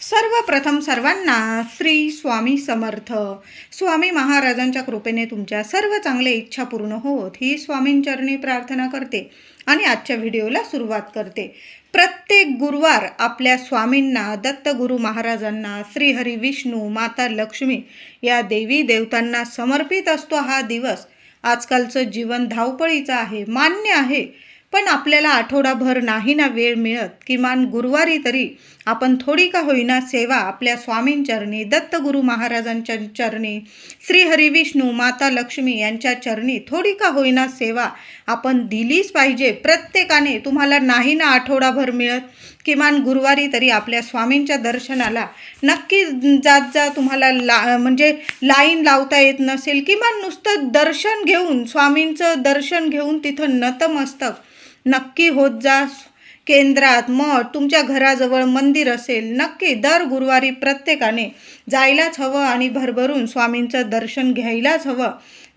सर्वप्रथम सर्वांना श्री स्वामी समर्थ. स्वामी महाराजांच्या कृपेने तुमच्या सर्व चांगल्या इच्छा पूर्ण होत ही स्वामींचरणी प्रार्थना करते आणि आजच्या व्हिडिओला सुरुवात करते. प्रत्येक गुरुवार आपल्या स्वामींना दत्तगुरु महाराजांना श्रीहरी विष्णू माता लक्ष्मी या देवी देवतांना समर्पित असतो हा दिवस. आजकालचं जीवन धावपळीचं आहे मान्य आहे. पण आपल्याला आठवडाभर नाही ना वेळ मिळत. किमान गुरुवारी तरी आपण थोडी का होईना सेवा आपल्या स्वामींचरणी दत्तगुरु महाराजांच्या चरणी श्रीहरी विष्णू माता लक्ष्मी यांच्या चरणी थोडी का होईना सेवा आपण दिलीच पाहिजे. प्रत्येकाने तुम्हाला नाही ना आठवडाभर मिळत. किमान गुरुवारी तरी आपल्या स्वामींच्या दर्शनाला नक्की जात जा तुम्हाला ला म्हणजे लाईन लावता येत नसेल. किमान नुसतं दर्शन घेऊन स्वामींचं दर्शन घेऊन तिथं नतमस्तक नक्की होत जा केंद्रात. मठ तुमच्या घराजवळ मंदिर असेल. नक्की दर गुरुवारी प्रत्येकाने जायलाच हवं आणि भरभरून स्वामींचं दर्शन घ्यायलाच हवं.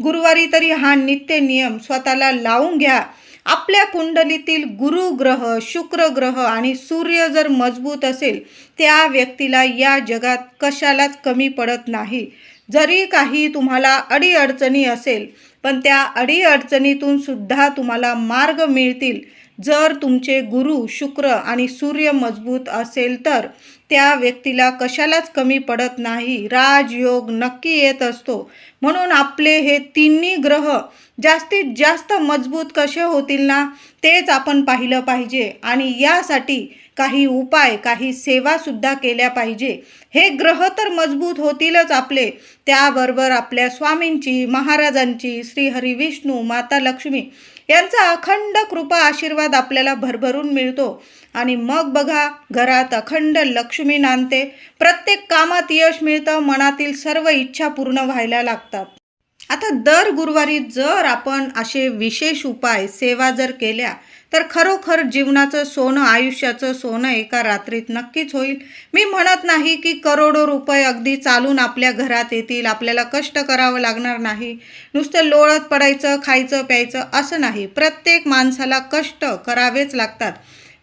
गुरुवारी तरी हा नित्य नियम स्वतःला लावून घ्या. आपल्या कुंडलीतील गुरु ग्रह शुक्र ग्रह आणि सूर्य जर मजबूत असेल त्या व्यक्तीला या जगात कशालाच कमी पडत नाही. जरी काही तुम्हाला अडीअडचणी असेल पण त्या अडीअडचणीतून सुद्धा तुम्हाला मार्ग मिळतील. जर तुमचे गुरु शुक्र आणि सूर्य मजबूत असेल तर त्या व्यक्तीला कशालाच कमी पडत नाही. राजयोग नक्की येत असतो. म्हणून आपले हे तिन्ही ग्रह जास्तीत जास्त मजबूत कसे होतील ना तेच आपण पाहिलं पाहिजे. आणि यासाठी काही उपाय काही सेवासुद्धा केल्या पाहिजे. हे ग्रह तर मजबूत होतीलच आपले. त्याबरोबर आपल्या स्वामींची महाराजांची श्री विष्णू माता लक्ष्मी यांचा अखंड कृपा आशीर्वाद आपल्याला भरभरून मिळतो. आणि मग बघा घरात अखंड लक्ष्मी नांदते. प्रत्येक कामात यश मिळतं मनातील सर्व इच्छा पूर्ण व्हायला लागतात. आता दर गुरुवारी जर आपण असे विशेष उपाय सेवा जर केल्या तर खरोखर जीवनाचं सोनं आयुष्याचं सोनं एका रात्रीत नक्कीच होईल. मी म्हणत नाही की करोडो रुपये अगदी चालून आपल्या घरात येतील आपल्याला कष्ट करावं लागणार नाही. नुसतं लोळत पडायचं खायचं प्यायचं असं नाही. प्रत्येक माणसाला कष्ट करावेच लागतात.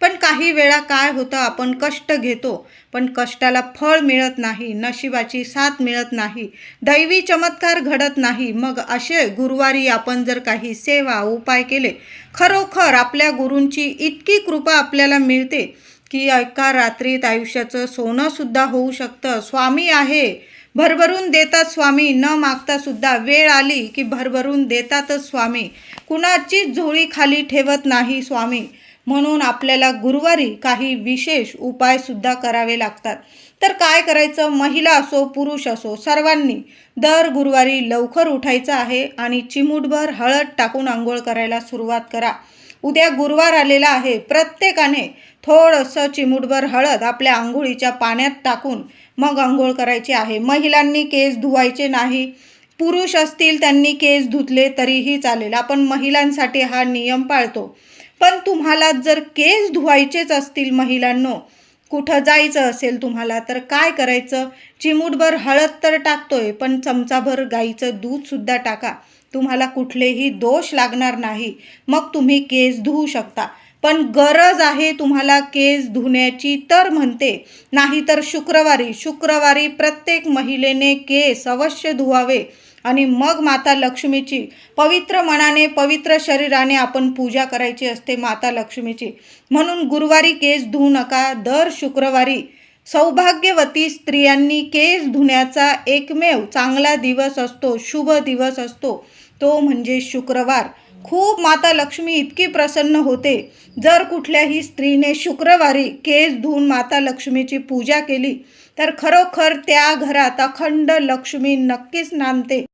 पण काही वेळा काय होतं आपण कष्ट घेतो पण कष्टाला फळ मिळत नाही नशिबाची साथ मिळत नाही दैवी चमत्कार घडत नाही. मग असे गुरुवारी आपण जर काही सेवा उपाय केले खरोखर आपल्या गुरूंची इतकी कृपा आपल्याला मिळते की एका रात्रीत आयुष्याचं सोनंसुद्धा होऊ शकतं. स्वामी आहे भरभरून देतात स्वामी. न मागता सुद्धा वेळ आली की भरभरून देतातच स्वामी. कुणाचीच झोळी खाली ठेवत नाही स्वामी. म्हणून आपल्याला गुरुवारी काही विशेष उपायसुद्धा करावे लागतात. तर काय करायचं? महिला असो पुरुष असो सर्वांनी दर गुरुवारी लवकर उठायचं आहे आणि चिमूटभर हळद टाकून आंघोळ करायला सुरुवात करा. उद्या गुरुवार आलेला आहे. प्रत्येकाने थोडंसं चिमूटभर हळद आपल्या आंघोळीच्या पाण्यात टाकून मग आंघोळ करायची आहे. महिलांनी केस धुवायचे नाही. पुरुष असतील त्यांनी केस धुतले तरीही चालेल. आपण महिलांसाठी हा नियम पाळतो. पण तुम्हाला जर केस धुवायचेच असतील महिलांनो कुठं जायचं असेल तुम्हाला तर काय करायचं? चिमूटभर हळद तर टाकतोय पण चमचाभर गाईचं दूधसुद्धा टाका. तुम्हाला कुठलेही दोष लागणार नाही. मग तुम्ही केस धुवू शकता. पण गरज आहे तुम्हाला केस धुण्याची तर म्हणते. नाहीतर शुक्रवारी शुक्रवारी प्रत्येक महिलेने केस अवश्य धुवावे. आणि मग माता लक्ष्मीची पवित्र मनाने पवित्र शरीराने आपण पूजा करायची असते माता लक्ष्मीची. म्हणून गुरुवारी केस धुवू नका. दर शुक्रवारी सौभाग्यवती स्त्रियांनी केस धुण्याचा एकमेव चांगला दिवस असतो शुभ दिवस असतो. तो म्हणजे शुक्रवार. खूप माता लक्ष्मी इतकी प्रसन्न होते. जर कुठल्याही स्त्रीने शुक्रवारी केस धुवून माता लक्ष्मीची पूजा केली तर खरोखर त्या घरात अखंड लक्ष्मी नक्कीच नांदते.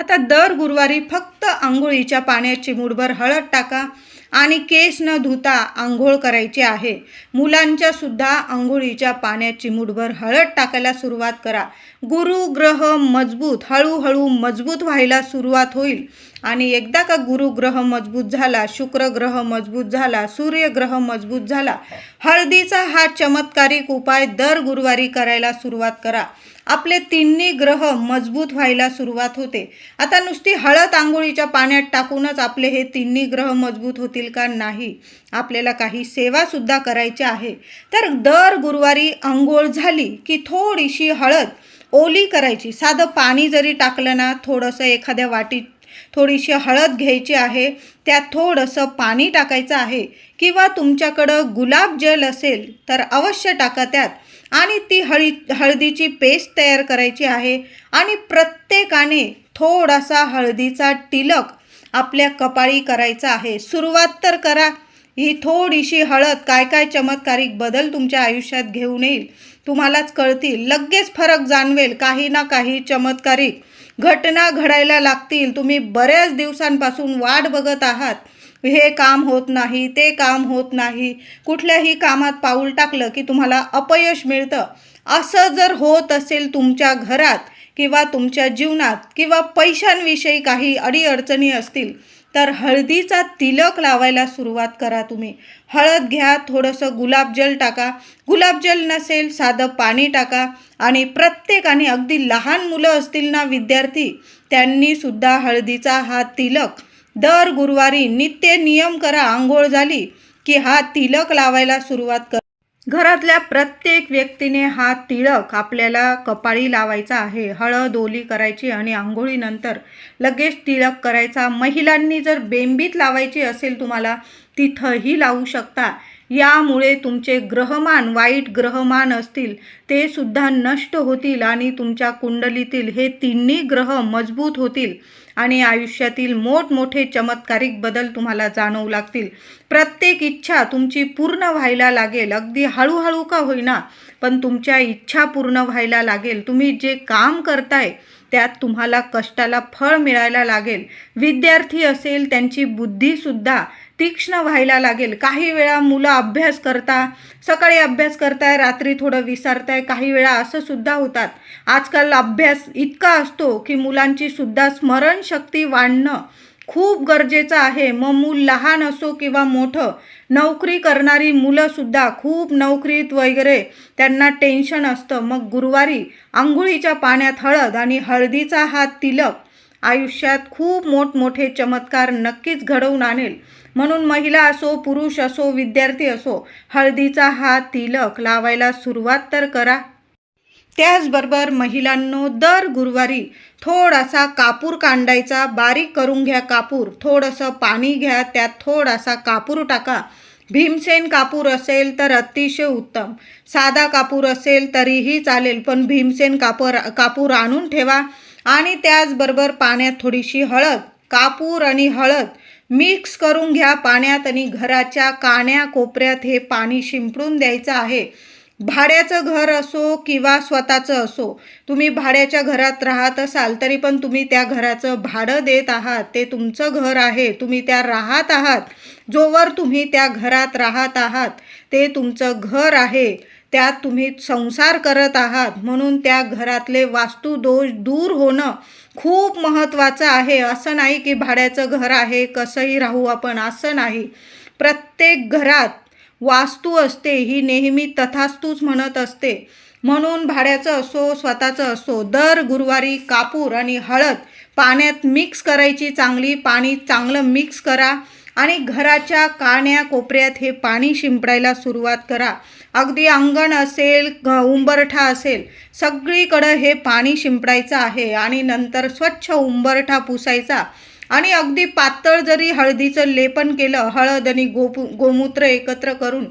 आता दर गुरुवारी फक्त आंघोळीच्या पाण्यात चिमूटभर हळद टाका आणि केस न धुता आंघोळ करायची आहे. मुलांच्या सुद्धा आंघोळीच्या पाण्यात चिमूटभर हळद टाकायला सुरुवात करा. गुरु ग्रह मजबूत हळूहळू मजबूत व्हायला सुरुवात होईल. आणि एकदा का गुरुग्रह मजबूत झाला शुक्र ग्रह मजबूत झाला सूर्यग्रह मजबूत झाला हळदीचा हा चमत्कारिक उपाय दर गुरुवारी करायला सुरुवात करा. आपले तिन्ही ग्रह मजबूत व्हायला सुरुवात होते. आता नुसती हळद आंघोळीच्या पाण्यात टाकूनच आपले हे तिन्ही ग्रह मजबूत होतील का नाही? आपल्याला काही सेवासुद्धा करायची आहे. तर दर गुरुवारी आंघोळ झाली की थोडीशी हळद ओली करायची. साधं पाणी जरी टाकलं ना थोडंसं एखाद्या वाटीत थोडीशी हळद घ्यायची आहे त्यात थोडंसं पाणी टाकायचं आहे किंवा तुमच्याकडं गुलाब जल असेल तर अवश्य टाका त्यात. आणि ती हळी हळदीची पेस्ट तयार करायची आहे आणि प्रत्येकाने थोडासा हळदीचा टिलक आपल्या कपाळी करायचा आहे. सुरुवात तर करा. ही थोडीशी हळद काय काय चमत्कारिक बदल तुमच्या आयुष्यात घेऊन येईल तुम्हालाच कळतील. लगेच फरक जाणवेल. काही ना काही चमत्कारिक घटना घडायला लागतील. तुम्ही बऱ्याच दिवसांपासून वाट बघत आहात. हे काम होत नाही ते काम होत नाही. कुठल्याही कामात पाऊल टाकलं की तुम्हाला अपयश मिळतं. असं जर होत असेल तुमच्या घरात किंवा तुमच्या जीवनात किंवा पैशांविषयी काही अडीअडचणी असतील तर हळदीचा तिलक लावायला सुरुवात करा तुम्ही. हळद घ्या थोडंसं गुलाबजल टाका. गुलाबजल नसेल साधं पाणी टाका. आणि प्रत्येकाने अगदी लहान मुलं असतील ना विद्यार्थी त्यांनीसुद्धा हळदीचा हा तिलक. दर गुरुवारी नित्य नियम करा. आंघोळ झाली की हा तिलक लावायला सुरुवात कर. घरातल्या प्रत्येक व्यक्तीने हा तिळक आपल्याला कपाळी लावायचा आहे. हळद ओली करायची आणि आंघोळीनंतर लगेच तिळक करायचा. महिलांनी जर बेंबीत लावायची असेल तुम्हाला तिथंही लावू शकता. यामुळे तुमचे ग्रहमान वाईट ग्रहमान असतील ते सुद्धा नष्ट होतील आणि तुमच्या कुंडलीतील हे तिन्ही ग्रह मजबूत होतील. आणि आयुष्यातील मोठमोठे चमत्कारिक बदल तुम्हाला जाणवू लागतील. प्रत्येक इच्छा तुमची पूर्ण व्हायला लागेल. अगदी हळूहळू का होईना पण तुमच्या इच्छा पूर्ण व्हायला लागेल. तुम्ही जे काम करताय त्यात तुम्हाला कष्टाला फळ मिळायला लागेल. विद्यार्थी असेल त्यांची बुद्धीसुद्धा तीक्ष्ण व्हायला लागेल. काही वेळा मुलं अभ्यास करता सकाळी अभ्यास करताय रात्री थोडं विसरताय काही वेळा असं सुद्धा होतात. आजकाल अभ्यास इतका असतो की मुलांची सुद्धा स्मरणशक्ती वाढणं खूप गरजेचं आहे. मग मूल लहान असो किंवा मोठं नोकरी करणारी मुलंसुद्धा खूप नोकरीत वगैरे त्यांना टेन्शन असतं. मग गुरुवारी आंघोळीच्या पाण्यात हळद आणि हळदीचा हा तिलक आयुष्यात खूप मोठमोठे चमत्कार नक्कीच घडवून आणेल. म्हणून महिला असो पुरुष असो विद्यार्थी असो हळदीचा हा तिलक लावायला सुरुवात तर करा. त्याचबरोबर महिलांनो दर गुरुवारी थोडासा कापूर कांडायचा बारीक करून घ्या कापूर थोडंसं पाणी घ्या त्यात थोडासा कापूर टाका. भीमसेन कापूर असेल तर अतिशय उत्तम. साधा कापूर असेल तरीही चालेल पण भीमसेन कापूर कापूर आणून ठेवा. आणि त्याचबरोबर पाण्यात थोडीशी हळद कापूर आणि हळद मिक्स करून घ्या पाण्यात आणि घराच्या काण्या कोपऱ्यात हे पाणी शिंपडून द्यायचं आहे. भाड्याचं घर असो किंवा स्वतःचं असो तुम्ही भाड्याच्या घरात राहत असाल तरी पण तुम्ही त्या घराचं भाडं देत आहात. ते तुमचं घर आहे तुम्ही त्या राहत आहात. जोवर तुम्ही त्या घरात राहत आहात ते तुमचं घर आहे. त्यात तुम्ही संसार करत आहात म्हणून त्या घरातले वास्तुदोष दूर होणं खूप महत्त्वाचं आहे. असं नाही की भाड्याचं घर आहे कसंही राहू आपण असं नाही. प्रत्येक घरात वास्तू असते ही नेहमी तथास्तूच म्हणत असते. म्हणून भाड्याचं असो स्वतःचं असो दर गुरुवारी कापूर आणि हळद पाण्यात मिक्स करायची चांगली पाणी चांगलं मिक्स करा. आणि घराच्या काण्या कोपऱ्यात हे पाणी शिंपडायला सुरुवात करा. अगदी अंगण असेल उंबरठा असेल सगळीकडं हे पाणी शिंपडायचं आहे आणि नंतर स्वच्छ उंबरठा पुसायचा. आणि अगदी पातळ जरी हळदीचं लेपन केलं हळद आणि गोपू गोमूत्र एकत्र करून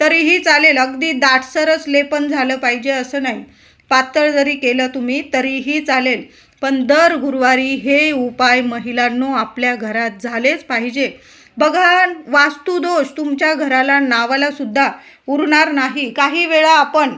तरीही चालेल. अगदी दाटसरच लेपन झालं पाहिजे असं नाही. पातळ जरी केलं तुम्ही तरीही चालेल. पण दर गुरुवारी हे उपाय महिलांनो आपल्या घरात झालेच पाहिजे. बघा वास्तुदोष तुमच्या घराला नावाला सुद्धा उरणार नाही. काही वेळा आपण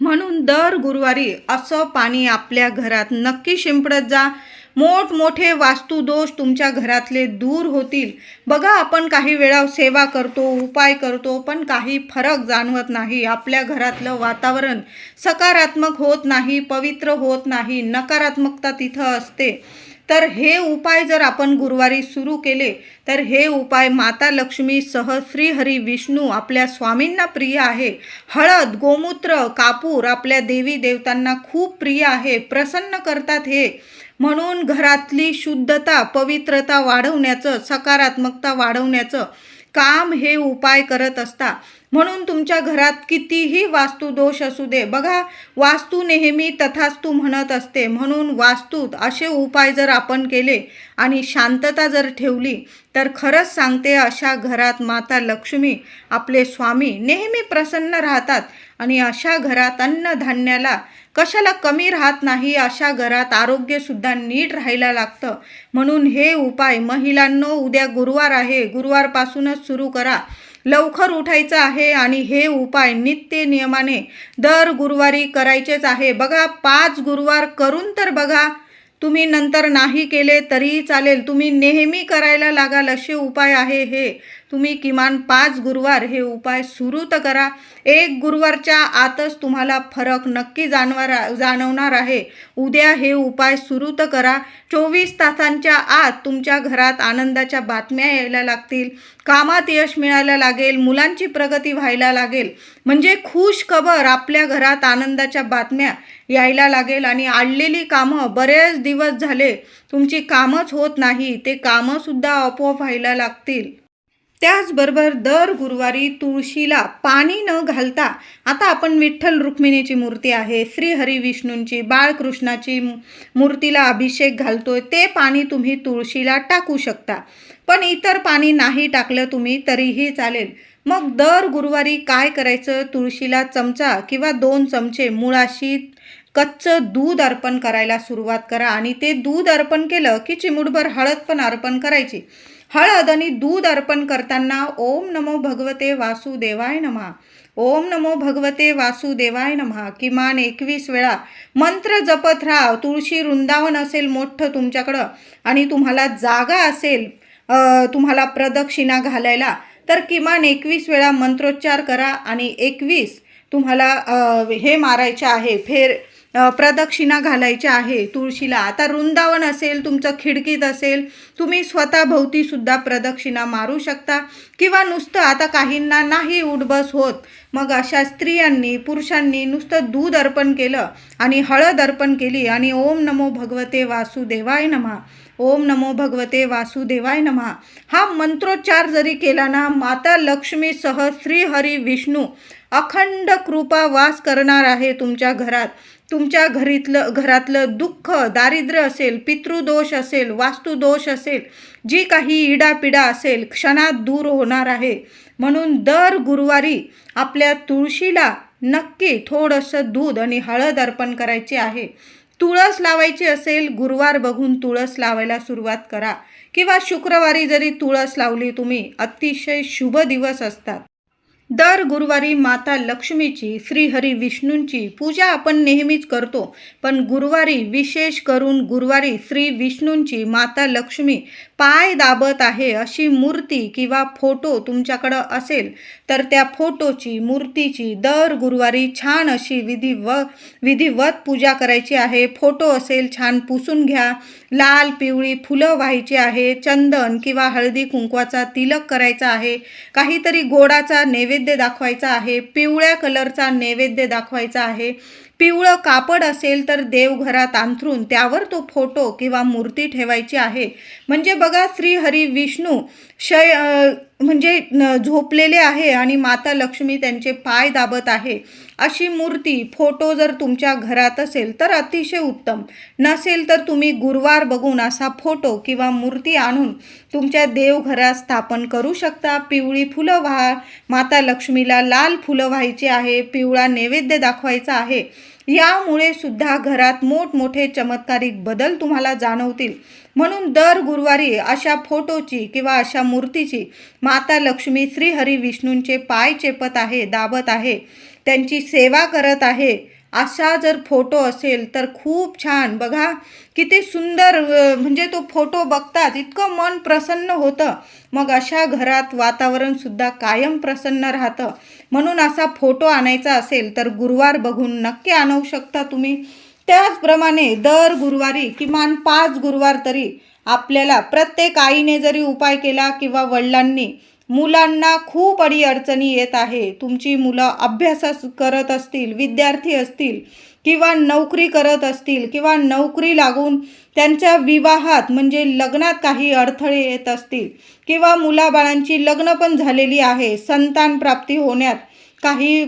म्हणून दर गुरुवारी असं पाणी आपल्या घरात नक्की शिंपडत जा. मोठमोठे वास्तुदोष तुमच्या घरातले दूर होतील. बघा आपण काही वेळा सेवा करतो उपाय करतो पण काही फरक जाणवत नाही. आपल्या घरातलं वातावरण सकारात्मक होत नाही पवित्र होत नाही नकारात्मकता तिथं असते. तर हे उपाय जर आपण गुरुवारी सुरू केले तर हे उपाय माता लक्ष्मी सह श्रीहरी विष्णू आपल्या स्वामींना प्रिय आहे. हळद गोमूत्र कापूर आपल्या देवी देवतांना खूप प्रिय आहे प्रसन्न करतात हे. म्हणून घरातली शुद्धता पवित्रता वाढवण्याचं सकारात्मकता वाढवण्याचं काम हे उपाय करत असता. म्हणून तुमच्या घरात कितीही वास्तुदोष असू दे बघा वास्तू नेहमी तथास्तू म्हणत असते. म्हणून वास्तूत असे उपाय जर आपण केले आणि शांतता जर ठेवली तर खरंच सांगते अशा घरात माता लक्ष्मी आपले स्वामी नेहमी प्रसन्न राहतात आणि अशा घरात अन्नधान्याला कशाला कमी राहत नाही अशा घरात आरोग्यसुद्धा नीट राहायला लागतं. म्हणून हे उपाय महिलांनो उद्या गुरुवार आहे. गुरुवारपासूनच सुरू करा. लवकर उठायचं आहे आणि हे उपाय नित्य नियमाने दर गुरुवारी करायचेच आहे. बघा पाच गुरुवार करून तर बघा. तुम्ही नंतर नाही केले तरीही चालेल. तुम्ही नेहमी करायला लागाल असे उपाय आहे हे. तुम्ही किमान पाच गुरुवार हे उपाय सुरू तर करा. एक गुरुवारच्या आतच तुम्हाला फरक नक्की जाणवार जाणवणार आहे. उद्या हे उपाय सुरू तर करा. चोवीस तासांच्या आत तुमच्या घरात आनंदाच्या बातम्या यायला लागतील. कामात यश मिळायला लागेल. मुलांची प्रगती व्हायला लागेल. म्हणजे खुश खबर आपल्या घरात आनंदाच्या बातम्या यायला लागेल आणि आडलेली कामं बरेच दिवस झाले. तुमची कामच होत नाही. ते कामंसुद्धा आपोआप व्हायला लागतील. त्याचबरोबर दर गुरुवारी तुळशीला पाणी न घालता आता आपण विठ्ठल रुक्मिणीची मूर्ती आहे श्रीहरी विष्णूंची बाळकृष्णाची मू- मूर्तीला अभिषेक घालतोय ते पाणी तुम्ही तुळशीला टाकू शकता. पण इतर पाणी नाही टाकलं तुम्ही तरीही चालेल. मग दर गुरुवारी काय करायचं? तुळशीला चमचा किंवा दोन चमचे मुळाशी कच्चं दूध अर्पण करायला सुरुवात करा आणि ते दूध अर्पण केलं की चिमुडभर हळद पण अर्पण करायची. हळद आणि दूध अर्पण करताना ओम नमो भगवते वासुदेवाय नमः. ओम नमो भगवते वासुदेवाय नमः. किमान एकवीस वेळा मंत्र जपत राहा. तुळशी वृंदावन असेल मोठं तुमच्याकडं आणि तुम्हाला जागा असेल तुम्हाला प्रदक्षिणा घालायला तर किमान एकवीस वेळा मंत्रोच्चार करा आणि एकवीस तुम्हाला हे मारायचे आहे. फेर प्रदक्षिणा घालायच्या आहे तुळशीला. आता वृंदावन असेल तुमचं खिडकीत असेल तुम्ही स्वतः भोवतीसुद्धा प्रदक्षिणा मारू शकता. किंवा नुसतं आता काहींना नाही उठबस होत मग अशा स्त्रियांनी पुरुषांनी नुसतं दूध अर्पण केलं आणि हळद अर्पण केली आणि ओम नमो भगवते वासुदेवाय नमः. ओम नमो भगवते वासुदेवाय नमः. हा मंत्रोच्चार जरी केला ना माता लक्ष्मीसह श्रीहरी विष्णू अखंड कृपा वास करणार आहे तुमच्या घरात. तुमच्या घरीतलं घरातलं दुःख दारिद्र्य असेल पितृदोष असेल वास्तुदोष असेल जी काही इडापिडा असेल क्षणात दूर होणार आहे. म्हणून दर गुरुवारी आपल्या तुळशीला नक्की थोडंसं दूध आणि हळद अर्पण करायची आहे. तुळस लावायची असेल गुरुवार बघून तुळस लावायला सुरुवात करा. किंवा शुक्रवारी जरी तुळस लावली तुम्ही अतिशय शुभ दिवस असतात. दर गुरुवारी माता लक्ष्मीची श्रीहरी विष्णूंची पूजा आपण नेहमीच करतो. पण गुरुवारी विशेष करून गुरुवारी श्री विष्णूंची माता लक्ष्मी पाय दाबत आहे अशी मूर्ती किंवा फोटो तुमच्याकडं असेल तर त्या फोटोची मूर्तीची दर गुरुवारी छान अशी विधी व विधिवत पूजा करायची आहे. फोटो असेल छान पुसून घ्या. लाल पिवळी फुलं व्हायची आहे. चंदन किंवा हळदी कुंकवाचा तिलक करायचा आहे. काहीतरी गोडाचा नैवेद्य दाखवायचा आहे. पिवळ्या कलरचा नैवेद्य दाखवायचा आहे. पिवळं कापड असेल तर देवघरात अंथरून त्यावर तो फोटो किंवा मूर्ती ठेवायची आहे. म्हणजे बघा श्री हरी विष्णू शय म्हणजे झोपलेले आहे आणि माता लक्ष्मी त्यांचे पाय दाबत आहे. अशी मूर्ती फोटो जर तुमच्या घरात असेल तर अतिशय उत्तम. नसेल तर तुम्ही गुरुवार बघून असा फोटो किंवा मूर्ती आणून तुमच्या देवघरात स्थापन करू शकता. पिवळी फुलं व्हा माता लक्ष्मीला लाल फुलं व्हायची आहे पिवळा नैवेद्य दाखवायचा आहे. यामुळे सुद्धा घरात मोठमोठे चमत्कारिक बदल तुम्हाला जाणवतील. म्हणून दर गुरुवारी अशा फोटोची किंवा अशा मूर्तीची माता लक्ष्मी श्रीहरी विष्णूंचे पाय चेपत आहे दाबत आहे. त्यांची सेवा करत आहे. असा जर फोटो असेल तर खूप छान. बघा किती सुंदर म्हणजे तो फोटो बघताच इतकं मन प्रसन्न होतं. मग अशा घरात वातावरणसुद्धा कायम प्रसन्न राहतं. म्हणून असा फोटो आणायचा असेल तर गुरुवार बघून नक्की आणू शकता तुम्ही. त्याचप्रमाणे दर गुरुवारी किमान पाच गुरुवार तरी आपल्याला प्रत्येक आईने जरी उपाय केला किंवा वडिलांनी मुलांना खूप अडीअडचणी येत आहे. तुमची मुलं अभ्यास करत असतील विद्यार्थी असतील किंवा नोकरी करत असतील किंवा नोकरी लागून त्यांच्या विवाहात म्हणजे लग्नात काही अडथळे येत असतील किंवा मुलाबाळांची लग्न पण झालेली आहे संतान प्राप्ती होण्यात काही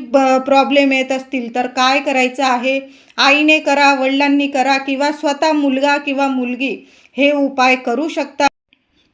प्रॉब्लेम येत असतील तर काय करायचं आहे? आईने करा वडिलांनी करा किंवा स्वतः मुलगा किंवा मुलगी हे उपाय करू शकता?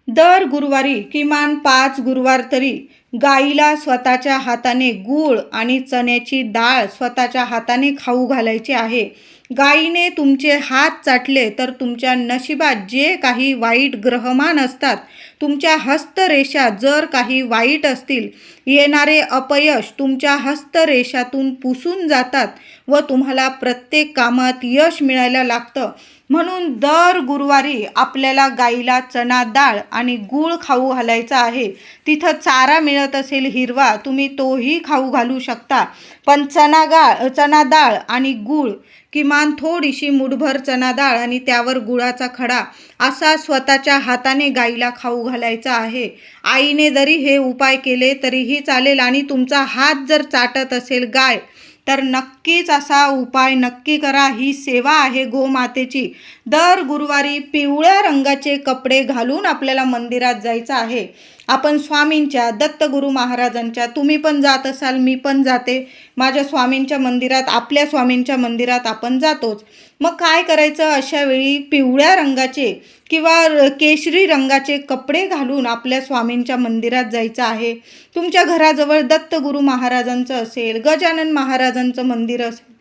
दर गुरुवारी किमान पाच गुरुवार तरी गाईला स्वतःच्या हाताने गूळ आणि चण्याची डाळ स्वतःच्या हाताने खाऊ घालायची आहे. गाईने तुमचे हात चाटले तर तुमच्या नशिबात जे काही वाईट ग्रहमान असतात तुमच्या हस्तरेषा जर काही वाईट असतील येणारे अपयश तुमच्या हस्तरेषातून पुसून जातात. व तुम्हाला प्रत्येक कामात यश मिळायला लागतं. म्हणून दर गुरुवारी आपल्याला गाईला चणा डाळ आणि गूळ खाऊ घालायचा आहे. तिथं चारा मिळत असेल हिरवा तुम्ही तोही खाऊ घालू शकता. पण चणा गाळ चणा डाळ आणि गूळ किमान थोडीशी मुठभर चणा डाळ आणि त्यावर गुळाचा खडा असा स्वतःच्या हाताने गाईला खाऊ घालायचा आहे. आईने जरी हे उपाय केले तरीही चालेल आणि तुमचा हात जर चाटत असेल गाय तर नक्कीच असा उपाय नक्की करा. ही सेवा आहे गोमातेची. दर गुरुवारी पिवळ्या रंगाचे कपडे घालून आपल्याला मंदिरात जायचं आहे. आपण स्वामींच्या दत्तगुरु महाराजांच्या तुम्ही पण जात असाल मी पण जाते. माझ्या स्वामींच्या मंदिरात आपल्या स्वामींच्या मंदिरात आपण जातोच. मग काय करायचं अशा वेळी पिवळ्या रंगाचे किंवा केशरी रंगाचे कपडे घालून आपल्या स्वामींच्या मंदिरात जायचं आहे? तुमच्या घराजवळ दत्तगुरु महाराजांचं असेल गजानन महाराजांचं मंदिर असेल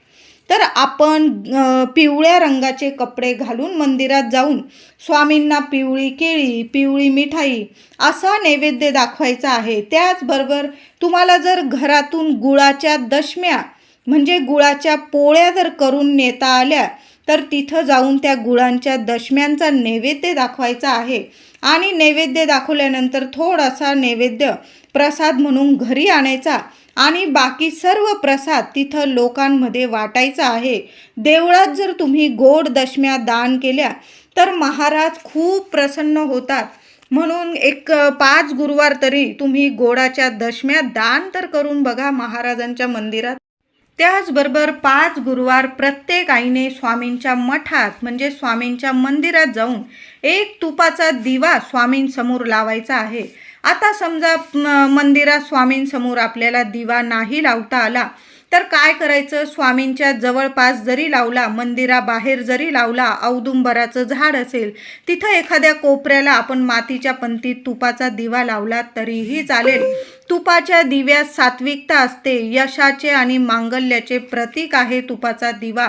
तर आपण पिवळ्या रंगाचे कपडे घालून मंदिरात जाऊन स्वामींना पिवळी केळी पिवळी मिठाई असा नैवेद्य दाखवायचा आहे. त्याचबरोबर तुम्हाला जर घरातून गुळाच्या दशम्या म्हणजे गुळाच्या पोळ्या जर करून नेता आल्या तर तिथं जाऊन त्या गुळांच्या दशम्यांचा नैवेद्य दाखवायचा आहे. आणि नैवेद्य दाखवल्यानंतर थोडासा नैवेद्य प्रसाद म्हणून घरी आणायचा. आणि बाकी सर्व प्रसाद तिथं लोकांमध्ये वाटायचा आहे. देवळात जर तुम्ही गोड दशम्या दान केल्या तर महाराज खूप प्रसन्न होतात. म्हणून एक पाच गुरुवार तरी तुम्ही गोडाच्या दशम्या दान तर करून बघा महाराजांच्या मंदिरात. त्याचबरोबर पाच गुरुवार प्रत्येक आईने स्वामींच्या मठात म्हणजे स्वामींच्या मंदिरात जाऊन एक तुपाचा दिवा स्वामींसमोर लावायचा आहे. आता समजा मंदिरात स्वामींसमोर आपल्याला दिवा नाही लावता आला तर काय करायचं? स्वामींच्या जवळपास जरी लावला मंदिराबाहेर जरी लावला औदुंबराचं झाड असेल तिथं एखाद्या कोपऱ्याला आपण मातीच्या पंतीत तुपाचा दिवा लावला तरीही चालेल. तुपाच्या दिव्यात सात्विकता असते यशाचे आणि मांगल्याचे प्रतीक आहे तुपाचा दिवा.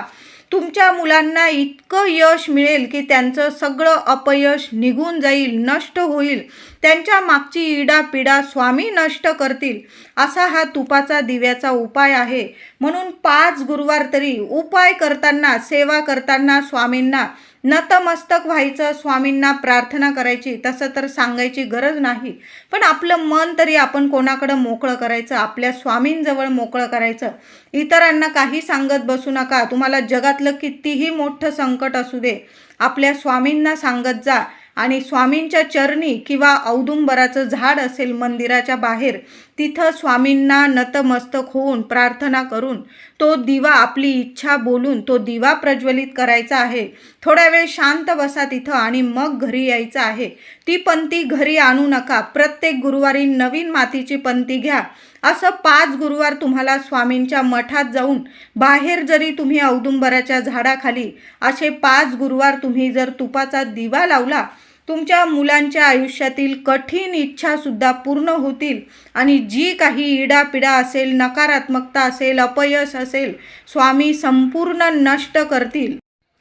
तुमच्या मुलांना इतकं यश मिळेल की त्यांचं सगळं अपयश निघून जाईल नष्ट होईल. त्यांच्या मागची इडापिडा स्वामी नष्ट करतील असा हा तुपाचा दिव्याचा उपाय आहे. म्हणून पाच गुरुवार तरी उपाय करताना सेवा करताना स्वामींना नतमस्तक व्हायचं स्वामींना प्रार्थना करायची तसं तर सांगायची गरज नाही. पण आपलं मन तरी आपण कोणाकडं मोकळं करायचं आपल्या स्वामींजवळ मोकळं करायचं. इतरांना काही सांगत बसू नका. तुम्हाला जगातलं कितीही मोठं संकट असू दे. आपल्या स्वामींना सांगत जा. आणि स्वामींच्या चरणी किंवा औदुंबराचं झाड असेल मंदिराच्या बाहेर तिथं स्वामींना नतमस्तक होऊन प्रार्थना करून तो दिवा आपली इच्छा बोलून तो दिवा प्रज्वलित करायचा आहे. थोड्या वेळ शांत बसा तिथं आणि मग घरी यायचं आहे. ती पंथी घरी आणू नका. प्रत्येक गुरुवारी नवीन मातीची पंती घ्या. असं पाच गुरुवार तुम्हाला स्वामींच्या मठात जाऊन बाहेर जरी तुम्ही औदुंबराच्या झाडाखाली असे पाच गुरुवार तुम्ही जर तुपाचा दिवा लावला तुमच्या मुलांच्या आयुष्यातील कठीण इच्छासुद्धा पूर्ण होतील आणि जी काही इडापिडा असेल नकारात्मकता असेल अपयश असेल स्वामी संपूर्ण नष्ट करतील.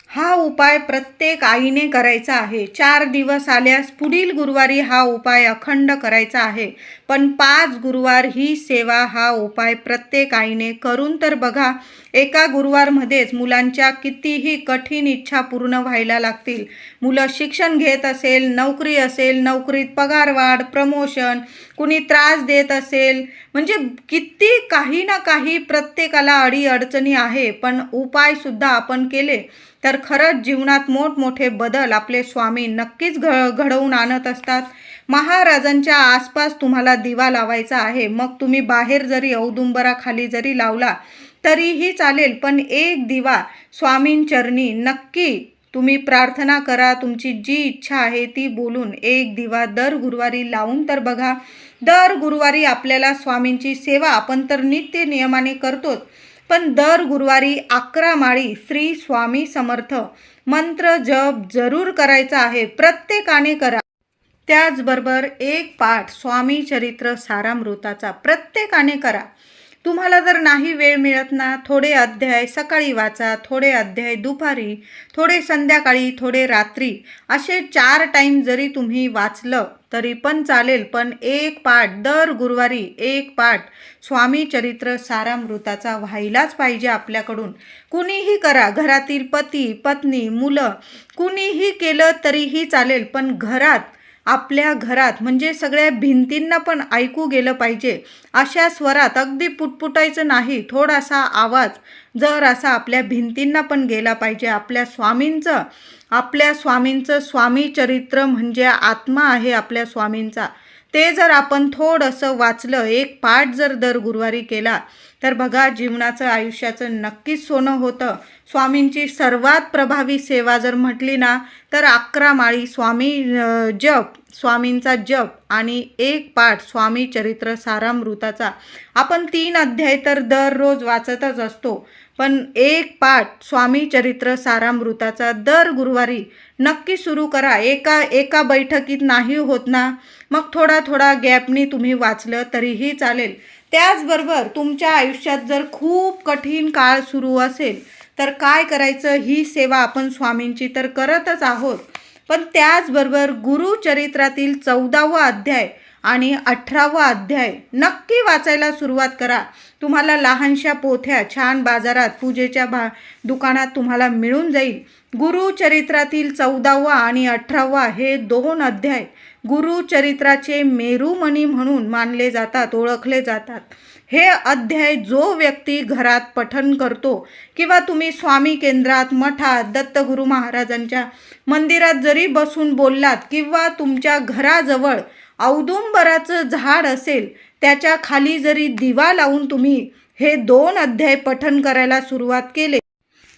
हा उपाय प्रत्येक आईने करायचा आहे. चार दिवस आल्यास पुढील गुरुवारी हा उपाय अखंड करायचा आहे. पण पाच गुरुवार ही सेवा हा उपाय प्रत्येक आईने करून तर बघा एका गुरुवारमध्येच मुलांच्या कितीही कठीण इच्छा पूर्ण व्हायला लागतील. मुलं शिक्षण घेत असेल नोकरी असेल नोकरीत पगारवाढ प्रमोशन कुणी त्रास देत असेल म्हणजे किती काही ना काही प्रत्येकाला अडी अडचणी आहे पण उपायसुद्धा आपण केले तर खरंच जीवनात मोठमोठे बदल आपले स्वामी नक्कीच घ घडवून आणत असतात. महाराजांच्या आसपास तुम्हाला दिवा लावायचा आहे. मग तुम्ही बाहेर जरी औदुंबराखाली जरी लावला तरीही चालेल पण एक दिवा स्वामींचरणी नक्की तुम्ही प्रार्थना करा. तुमची जी इच्छा आहे ती बोलून एक दिवा दर गुरुवारी लावून तर बघा. दर गुरुवारी आपल्याला स्वामींची सेवा आपण तर नित्य नियमाने करतोच पण दर गुरुवारी अकरा माळी श्री स्वामी समर्थ मंत्र जप जरूर करायचा आहे. प्रत्येकाने करा. त्याचबरोबर एक पाठ स्वामी चरित्र सारामृताचा प्रत्येकाने करा. तुम्हाला जर नाही वेळ मिळत ना थोडे अध्याय सकाळी वाचा थोडे अध्याय दुपारी थोडे संध्याकाळी थोडे रात्री असे चार टाईम जरी तुम्ही वाचलं तरी पण चालेल. पण एक पाठ दर गुरुवारी एक पाठ स्वामी चरित्र सारामृताचा व्हायलाच पाहिजे आपल्याकडून. कुणीही करा घरातील पती पत्नी मुलं कुणीही केलं तरीही चालेल. पण घरात आपल्या घरात म्हणजे सगळ्या भिंतींना पण ऐकू गेलं पाहिजे. अशा स्वरात अगदी पुटपुटायचं नाही थोडासा आवाज जर असा आपल्या भिंतींना पण गेला पाहिजे. आपल्या स्वामींचं आपल्या स्वामींचं स्वामी चरित्र म्हणजे आत्मा आहे आपल्या स्वामींचा. ते जर आपण थोडंसं वाचलं एक पाठ जर दर गुरुवारी केला तर बघा जीवनाचं आयुष्याचं नक्कीच सोनं होतं. स्वामींची सर्वात प्रभावी सेवा जर म्हटली ना तर अकरा माळी स्वामी जप स्वामींचा जप आणि एक पाठ स्वामी चरित्र सारामृताचा. आपण तीन अध्याय तर दररोज वाचतच असतो पण एक पाठ स्वामी चरित्र सारामृताचा दर गुरुवारी नक्की सुरू करा. एका एका बैठकीत नाही होत ना? मग थोडा थोडा गॅपनी तुम्ही वाचलं तरीही चालेल. त्याचबरोबर तुमच्या आयुष्यात जर खूप कठीण काळ सुरू असेल तर काय करायचं? ही सेवा आपण स्वामींची तर करतच आहोत. पण त्याचबरोबर गुरुचरित्रातील चौदावा अध्याय आणि अठरावा अध्याय. नक्की वाचायला सुरुवात करा. तुम्हाला लहानशा पोथ्या छान बाजारात पूजेच्या भा दुकानात तुम्हाला मिळून जाईल. गुरुचरित्रातील चौदावा आणि अठरावा हे दोन अध्याय. गुरुचरित्राचे मेरुमणी म्हणून मानले जातात ओळखले जातात. हे अध्याय जो व्यक्ती घरात पठन करतो किंवा तुम्ही स्वामी केंद्रात मठात दत्तगुरू महाराजांच्या मंदिरात जरी बसून बोललात किंवा तुमच्या घराजवळ औदुंबराचं झाड असेल त्याच्याखाली जरी दिवा लावून तुम्ही हे दोन अध्याय पठन करायला सुरुवात केले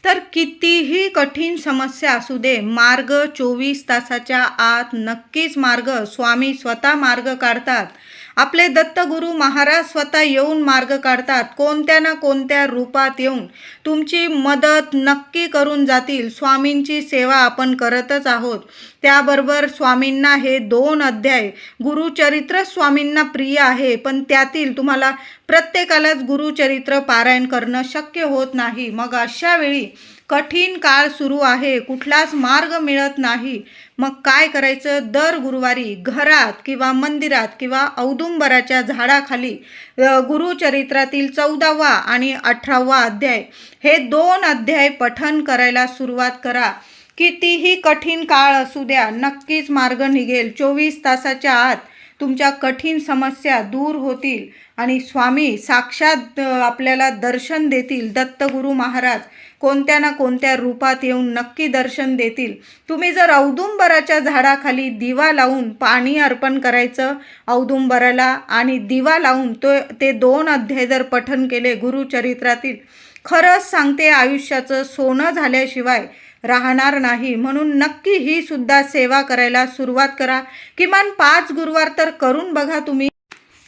तर कितीही कठीण समस्या असू दे मार्ग चोवीस तासाच्या आत नक्कीच मार्ग स्वामी स्वतः मार्ग काढतात. आपले दत्तगुरू महाराज स्वतः येऊन मार्ग काढतात. कोणत्या ना कोणत्या रूपात येऊन तुमची मदत नक्की करून जातील. स्वामींची सेवा आपण करतच आहोत. त्याबरोबर स्वामींना हे दोन अध्याय गुरुचरित्र स्वामींना प्रिय आहे पण त्यातील तुम्हाला प्रत्येकालाच गुरुचरित्र पारायण करणं शक्य होत नाही. मग अशा वेळी कठीण काळ सुरू आहे. कुठलाच मार्ग मिळत नाही. मग काय करायचं? दर गुरुवारी घरात किंवा मंदिरात किंवा औदुंबराच्या झाडाखाली गुरुचरित्रातील चौदावा आणि अठरावा अध्याय हे दोन अध्याय पठन करायला सुरुवात करा. कितीही कठीण काळ असू द्या नक्कीच मार्ग निघेल. चोवीस तासाच्या आत तुमच्या कठीण समस्या दूर होतील आणि स्वामी साक्षात आपल्याला दर्शन देतील. दत्तगुरू महाराज कोणत्या ना कोणत्या रूपात येऊन नक्की दर्शन देतील. तुम्ही जर औदुंबराच्या झाडाखाली दिवा लावून पाणी अर्पण करायचं औदुंबराला आणि दिवा लावून तो ते दोन अध्याय जर पठन केले गुरुचरित्रातील खरंच सांगते आयुष्याचं सोनं झाल्याशिवाय राहणार नाही. म्हणून नक्की ही सुद्धा सेवा करायला सुरुवात करा. किमान पाच गुरुवार तर करून बघा तुम्ही.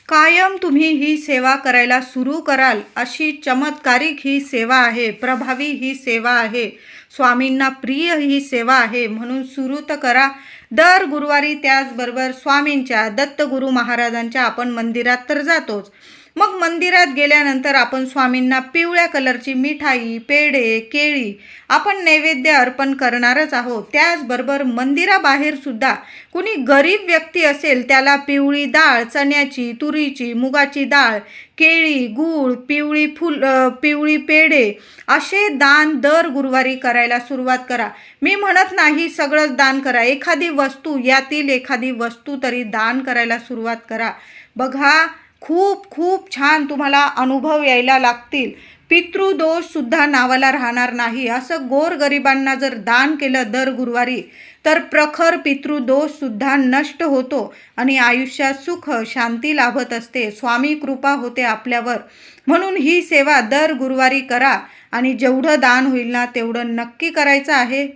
कायम तुम्ही ही सेवा करायला सुरू कराल अशी चमत्कारिक ही सेवा आहे प्रभावी ही सेवा आहे. स्वामींना प्रिय ही सेवा आहे म्हणून सुरू तर करा. दर गुरुवारी त्याचबरोबर स्वामींच्या दत्तगुरू महाराजांच्या आपण मंदिरात तर जातोच. मग मंदिरात गेल्यानंतर आपण स्वामींना पिवळ्या कलरची मिठाई पेढे केळी आपण नैवेद्य अर्पण करणारच आहोत. त्याचबरोबर मंदिराबाहेर सुद्धा कुणी गरीब व्यक्ती असेल त्याला पिवळी डाळ चण्याची तुरीची मुगाची डाळ केळी गूळ पिवळी फुल पिवळी पेढे असे दान दर गुरुवारी करायला सुरुवात करा. मी म्हणत नाही सगळंच दान करा. एखादी वस्तू यातील एखादी वस्तू तरी दान करायला सुरुवात करा. बघा खूप खूप छान तुम्हाला अनुभव यायला लागतील. पितृदोषसुद्धा नावाला राहणार नाही. असं गोरगरिबांना जर दान केलं दर गुरुवारी तर प्रखर पितृदोषसुद्धा नष्ट होतो आणि आयुष्यात सुख शांती लाभत असते. स्वामी कृपा होते आपल्यावर. म्हणून ही सेवा दर गुरुवारी करा आणि जेवढं दान होईल ना तेवढं नक्की करायचं आहे.